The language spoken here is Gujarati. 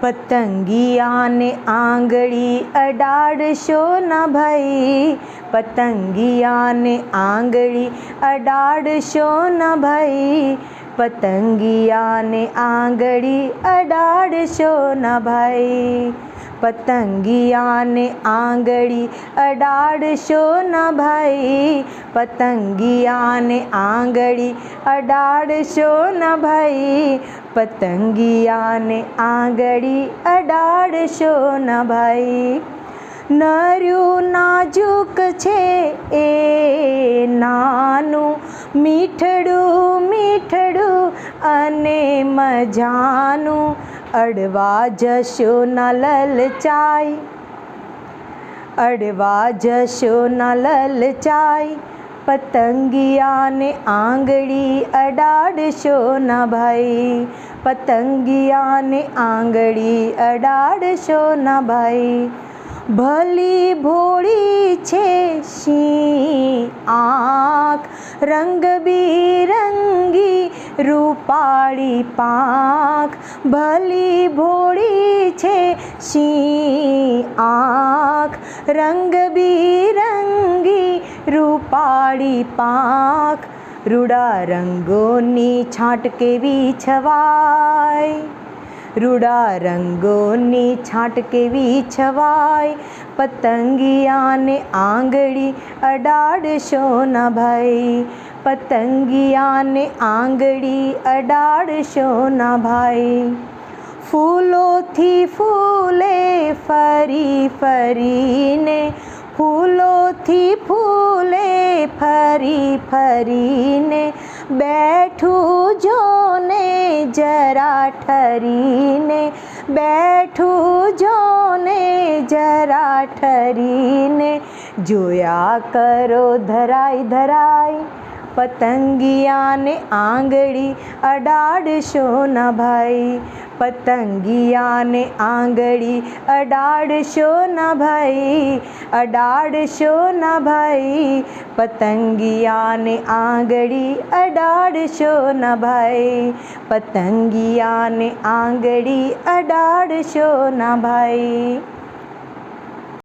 પતંગિયાને આંગળી અડાડશો ના ભાઈ. પતંગિયાને આંગળી અડાડશો ના ભાઈ. પતંગિયાને આંગળી અડાડશો ના ભાઈ. પતંગિયાને આંગળી અડાડશો ના ભાઈ. પતંગિયાને આંગળી અડાડશો ના ભાઈ. પતંગિયાને આંગળી અડાડશો ના ભાઈ. નર્યું નાજુક છે એ નાનું, મીઠડું મીઠડું અને મજાનું. અડવા જશો ના લલચાય અડવા જશો ના લલચાય પતંગિયાને આંગળી અડાડશો ના ભાઈ. પતંગિયાને આંગળી અડાડશો ના ભાઈ. ભલી ભોળી છે શી આંખ. રંગબીરંગી રૂપાળી પાંખ ભલી ભોળી છે સિંહ આંખ રંગબીરંગી રૂપાળી પાંખ રૂડા રંગોની છાંટ કેવી છવાય? રૂડા રંગોની છાંટ કેવી છવાય? પતંગિયાને આંગળી અડાડશો ના ભાઈ? પતંગિયાને આંગળી અડાડશો ના ભાઈ. ફૂલોથી ફૂલે ફરી ફરીને, ફૂલોથી ફૂલે ફરી ફરીને બેઠું જોને જરા ઠરીને બેઠું જોને જરા ઠરીને, જોયા કરો ધરાય ધરાય પતંગિયાને આંગળી અડાડશો ના ભાઈ. પતંગિયાને આંગળી અડાડશો ના ભાઈ. અડાડશો ના ભાઈ. પતંગિયાને આંગળી અડાડશો ના ભાઈ. પતંગિયાને આંગળી અડાડશો ના ભાઈ.